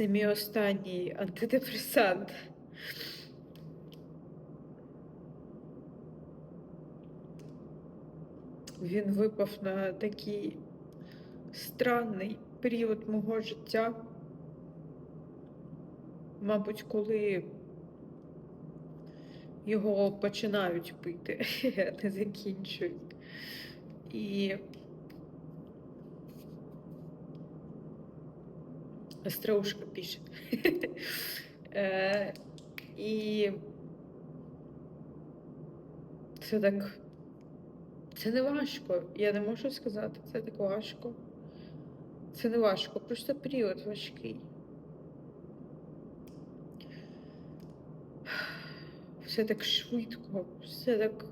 Це мій останній антидепресант. Він випав на такий странний період мого життя. Мабуть, коли його починають пити, а не закінчують. І Остроушка пишет. І це так. Це не важко. Я не можу сказати, це так важко. Це не важко, просто період важкий. Все так швидко, все так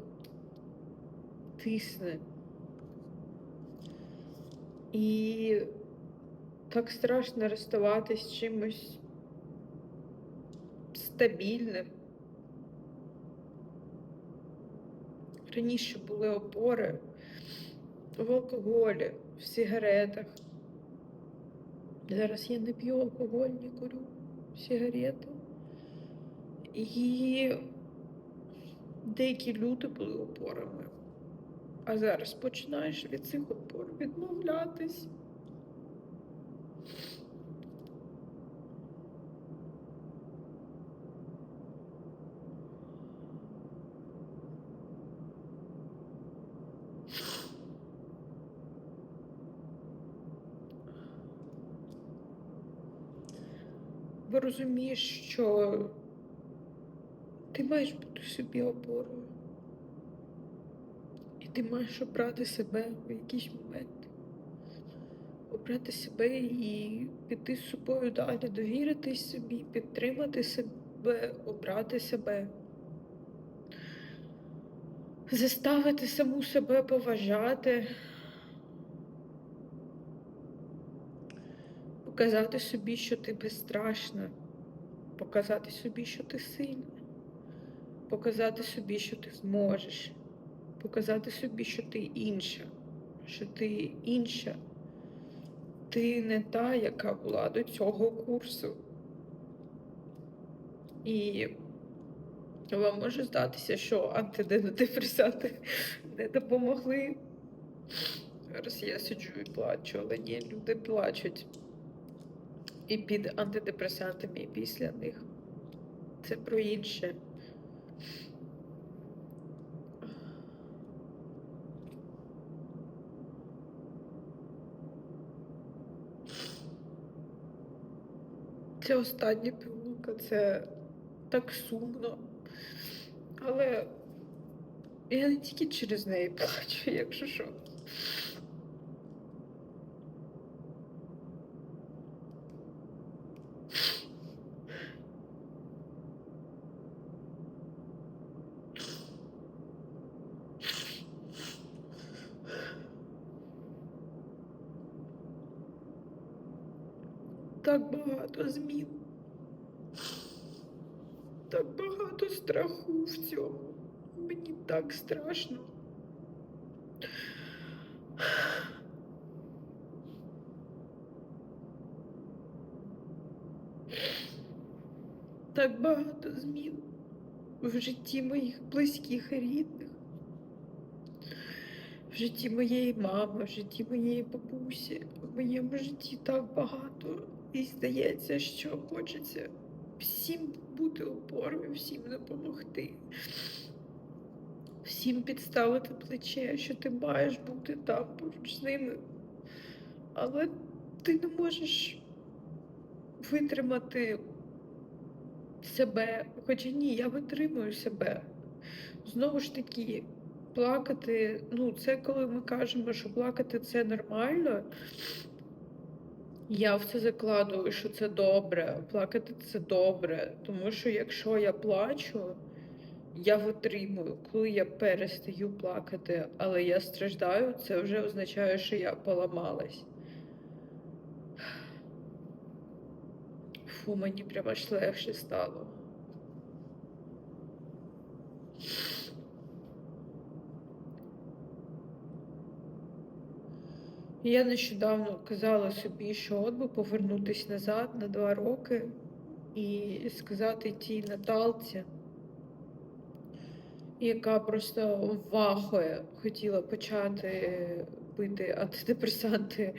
тисне. І так страшно розставатись чимось стабільним. Раніше були опори в алкоголі, в сигаретах. Зараз я не п'ю алкоголь, не курю сигарети. І деякі люди були опорами. А зараз починаєш від цих опор відмовлятись. Бо розумієш, що ти маєш бути собі опорою. І ти маєш обрати себе в якийсь момент. Обрати себе і піти з собою далі, довіритись собі, підтримати себе, обрати себе. Заставити саму себе поважати. Показати собі, що ти безстрашна, показати собі, що ти сильна, показати собі, що ти зможеш, показати собі, що ти інша, що ти інша. Ти не та, яка була до цього курсу. І вам може здатися, що антидепресанти не допомогли. Зараз я сиджу і плачу, але ні, люди плачуть і під антидепресантами, і після них. Це про інше. Це остання півлука це так сумно. Але я не тільки через неї плачу, якщо що. Так багато змін. Так багато страху в цьому. Мені так страшно. Так багато змін в житті моїх близьких і рідних, в житті моєї мами, в житті моєї бабусі, в моєму житті так багато. І здається, що хочеться всім бути опорою, всім допомогти, всім підставити плече, що ти маєш бути там поруч з ними. Але ти не можеш витримати себе. Хоча ні, я витримую себе. Знову ж таки, плакати, ну, це коли ми кажемо, що плакати це нормально. Я в це закладую, що це добре. Плакати це добре. Тому що якщо я плачу, я витримую. Коли я перестаю плакати, але я страждаю, це вже означає, що я поламалась. Фу, мені прямо аж легше стало. Я нещодавно казала собі, що от би повернутися назад на два роки і сказати тій Наталці, яка просто вахує, хотіла почати пити антидепресанти,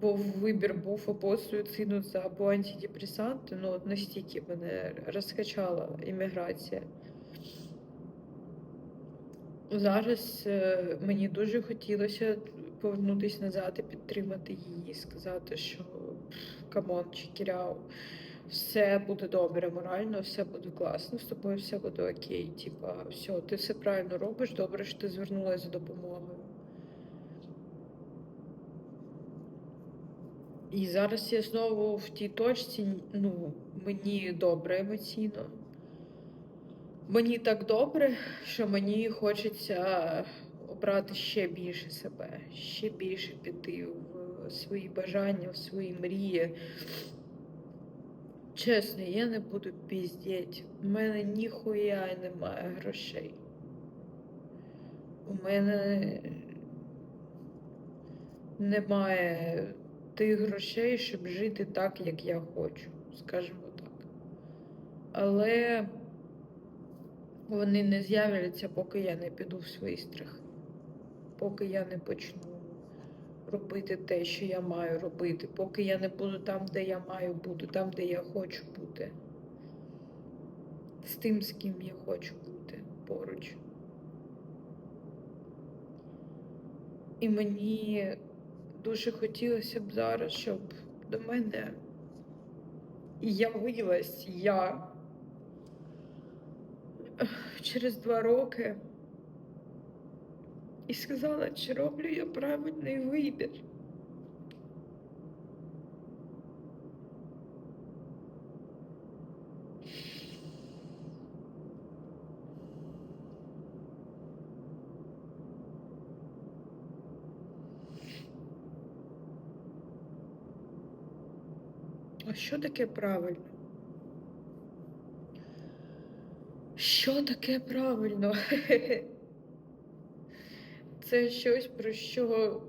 бо вибір був або суїциднутися, або антидепресанти. Ну, от настільки мене розкачала імміграція. Зараз е, мені дуже хотілося повернутися назад і підтримати її, сказати, що камон, чекіряв, все буде добре морально, все буде класно, з тобою все буде окей. Типа, все, ти все правильно робиш, добре, що ти звернулася за допомогою. І зараз я знову в тій точці, ну, мені добре емоційно. Мені так добре, що мені хочеться обрати ще більше себе, ще більше піти в свої бажання, в свої мрії. Чесно, я не буду піздіть. У мене ніхуя немає грошей. У мене немає тих грошей, щоб жити так, як я хочу, скажімо так. Але вони не з'являться, поки я не піду в свої страхи, поки я не почну робити те, що я маю робити, поки я не буду там, де я маю бути, там, де я хочу бути, з тим, з ким я хочу бути поруч. І мені дуже хотілося б зараз, щоб до мене явилась я через два роки і сказала, чи роблю я правильний вибір. А що таке правильно? Що таке правильно? Це щось, про що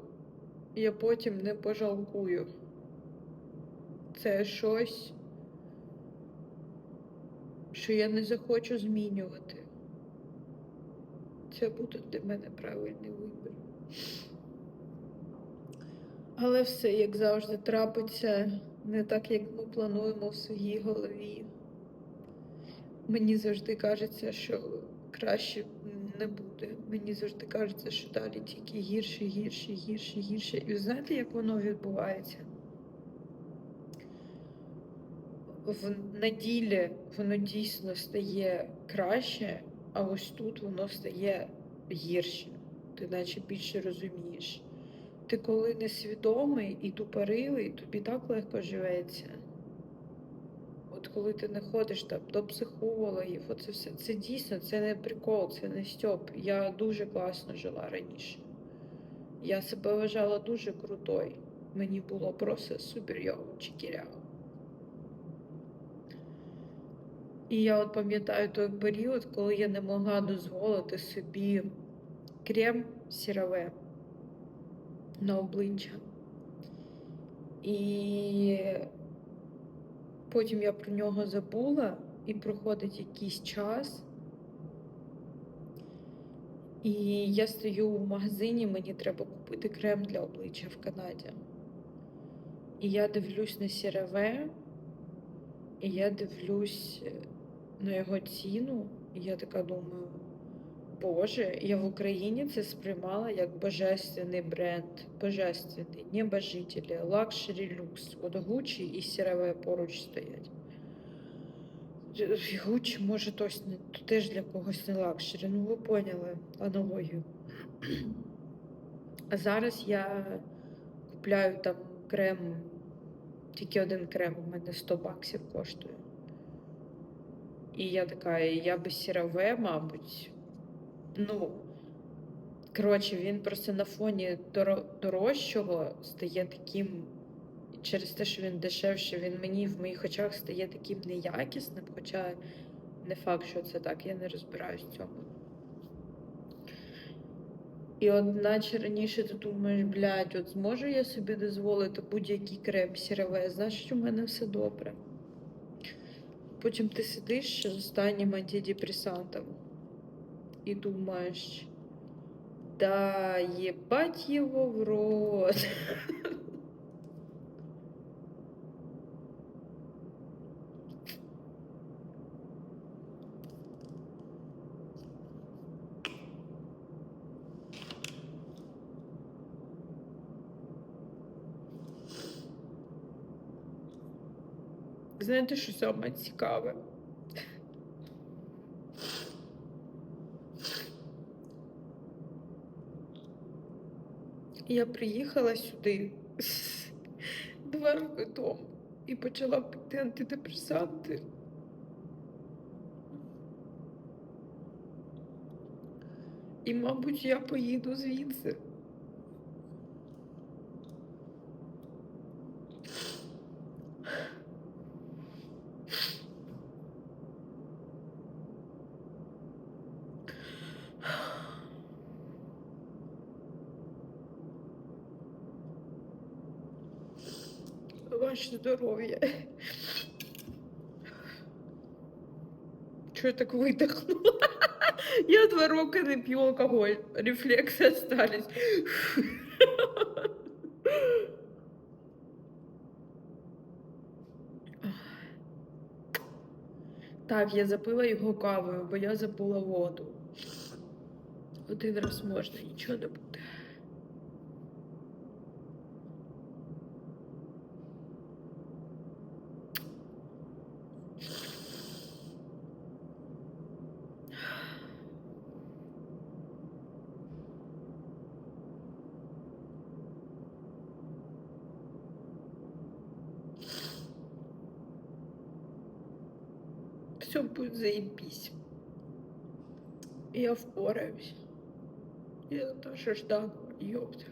я потім не пожалкую. Це щось, що я не захочу змінювати. Це буде для мене правильний вибір. Але все, як завжди, трапиться не так, як ми плануємо в своїй голові. Мені завжди кажеться, що краще не буде. Мені завжди кажеться, що далі тільки гірше, гірше, гірше, гірше. І знаєте, як воно відбувається? В на ділі воно дійсно стає краще, а ось тут воно стає гірше. Ти наче більше розумієш. Ти коли несвідомий і тупорилий, тобі так легко живеться. Коли ти не ходиш там до психологів, оце все це дійсно це не прикол, це не стьоп. Я дуже класно жила раніше. Я себе вважала дуже крутою. Мені було просто супер йово, чекіряво. І я от пам'ятаю той період, коли я не могла дозволити собі крем сірове на обличчя. І потім я про нього забула, і проходить якийсь час. І я стою в магазині, мені треба купити крем для обличчя в Канаді. І я дивлюсь на сірове, і я дивлюсь на його ціну, і я така думаю, Боже, я в Україні це сприймала як божественний бренд, божественний, небожителі, лакшері люкс. От Гуччі і CeraVe поруч стоять. Гуччі, може, тось не, то теж для когось не лакшері. Ну, ви поняли аналогію. А зараз я купляю там крем, тільки один крем у мене 100 баксів коштує. І я така, я би CeraVe, мабуть, ну, коротше, він просто на фоні доро- дорожчого стає таким, через те, що він дешевший, він мені в моїх очах стає таким неякісним, хоча не факт, що це так, я не розбираюсь в цьому. І от наче раніше ти думаєш, блядь, от зможу я собі дозволити будь-який крем CeraVe, значить у мене все добре. Потім ти сидиш з останнім антидепресантом і думаєш, да ебать его в рот. Знаєте, що саме цікаве? Я приїхала сюди два роки тому і почала пити антидепресанти. І, мабуть, я поїду звідси. Ваше здоров'я. Чого я так видихнула? Я два роки не п'ю алкоголь. Рефлекси остались. Так, я запила його кавою, бо я забула воду. Один раз можна, нічого не буде. Все будет заебись. Я впораюсь. Я Наташа Жданова, ёпта.